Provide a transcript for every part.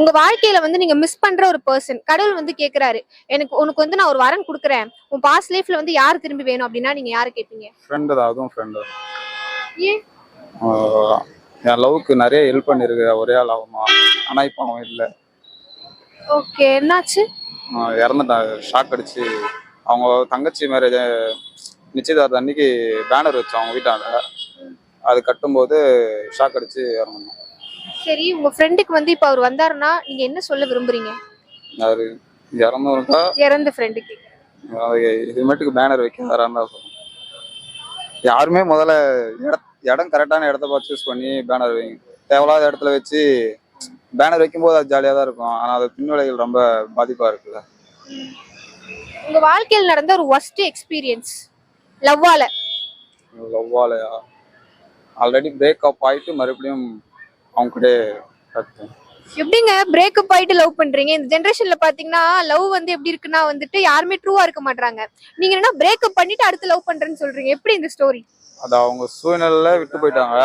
உங்க வாழ்க்கையில வந்து நீங்க மிஸ் பண்ற ஒரு பர்சன் கடவுள் வந்து கேக்குறாரு எனக்கு உனக்கு வந்து நான் ஒரு வரன் கொடுக்குறேன். உன் பாஸ்ட் லைஃப்ல வந்து யார் திரும்பி வேணும்? அப்படின்னா நீங்க யாரை கேட்பீங்க ஃப்ரெண்டு தான் அதுவும் ஃப்ரெண்டு ஏன்? என் லவ்க்கு நிறைய ஹெல்ப் பண்ணியிருக்கு ஒரே ஆள் ஆகுமா ஆனால் இப்போ அவன் இல்லை. ஓகே என்னாச்சு? இறந்துட்டான். ஷாக் அடிச்சு. அவங்க தங்கச்சி மேரேஜ் நிச்சயதார்த்த அன்னைக்கு பேனர் வச்சோம் அவங்க வீட்டாண்ட. அது கட்டும்போது ஷாக் அடிச்சு இறந்துட்டான். சரி உங்க ஃப்ரெண்டுக்கு வந்து இப்ப அவர் வந்தாருன்னா நீங்க என்ன சொல்ல விரும்புறீங்க? அது இறந்தவருக்கா இறந்த ஃப்ரெண்டுக்கு இதுமேட்டுக்கு பேனர் வைக்காதாரான்னு தான் சொல்லணும் யாருமே முதல்ல இட இடம் கரெக்டான இடத்த பார்த்து சூஸ் பண்ணி பேனர் வைங்க தேவையில்லாத இடத்துல வச்சு பேனர் வைக்கும்போது அது ஜாலியாக தான் இருக்கும். ஆனால் அது பின்விளைகள் ரொம்ப பாதிப்பாக இருக்குல்ல. உங்க வாழ்க்கையில் நடந்த ஒரு ஒஸ்ட் எக்ஸ்பீரியன்ஸ் லவ்வால? லவ்வாலையா? ஆல்ரெடி பிரேக்கப் ஆயிட்டு மறுபடியும் அவங்க கூட எப்படிங்க? பிரேக்கப் ஆயிட்டு லவ் பண்றீங்க? இந்த ஜெனரேஷன்ல பாத்தீங்கன்னா லவ் வந்து எப்படி இருக்குன்னா வந்துட்டு யாருமே ட்ரூவா இருக்க மாட்டாங்க நீங்க என்ன பிரேக்கப் பண்ணிட்டு அடுத்து லவ் பண்றேன்னு சொல்றீங்க. எப்படி இந்த ஸ்டோரி அது அவங்க சூழ்நிலையில விட்டு போயிட்டாங்க.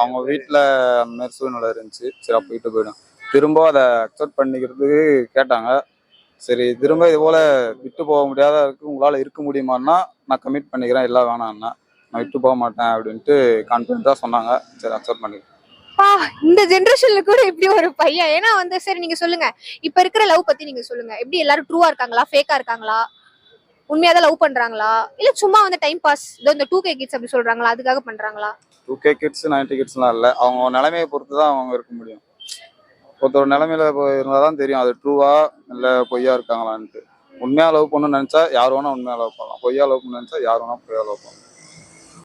அவங்க வீட்டில் அந்த மாதிரி சூழ்நிலை இருந்துச்சு. சரி அப்போ விட்டு போயிடும். திரும்ப அதை அக்செப்ட் பண்ணிக்கிறதுக்கு கேட்டாங்க. சரி திரும்ப இது போல விட்டு போக முடியாத இருக்கு உங்களால் இருக்க முடியுமான்னா நான் கமிட் பண்ணிக்கிறேன். எல்லாம் வேணாம்னா நான் விட்டு போக மாட்டேன் அப்படின்ட்டு கான்ஃபிடென்ட்டாக சொன்னாங்க. சரி அக்செப்ட் பண்ணிக்கிறேன். அப்பா இந்த ஜென்ரேஷன்ல கூட இப்படி ஒரு பையன். ஏன்னா வந்து சரி நீங்க சொல்லுங்க. இப்ப இருக்கிற லவ் பத்தி நீங்க சொல்லுங்க. எப்படி எல்லாரும் ட்ரூவா இருக்காங்களா? ஃபேக்கா இருக்காங்களா? உண்மையா தான் லவ் பண்றாங்களா? இல்ல சும்மா வந்து டைம் பாஸ் இதோ இந்த டூ கே கிட்ஸ் அப்படி சொல்றாங்களா? அதுக்காக பண்றாங்களா? டூ கே கிட்ஸ் நைன்டி கிட்ஸ்லாம் இல்லை. அவங்க நிலைமையை பொறுத்து தான் அவங்க இருக்க முடியும். ஒருத்தர் நிலைமையில இருந்தால் தான் தெரியும். அது ட்ரூவா இல்லை பொய்யா இருக்காங்களான்ட்டு. உண்மையாக லவ் பண்ணணும்னு நினச்சா யார் வேணா உண்மையா லவ் பண்ணலாம். பொய்யா லவ் பண்ணணும்னு நினச்சா யார் வேணா பொய்யா லவ் பண்ணலாம்.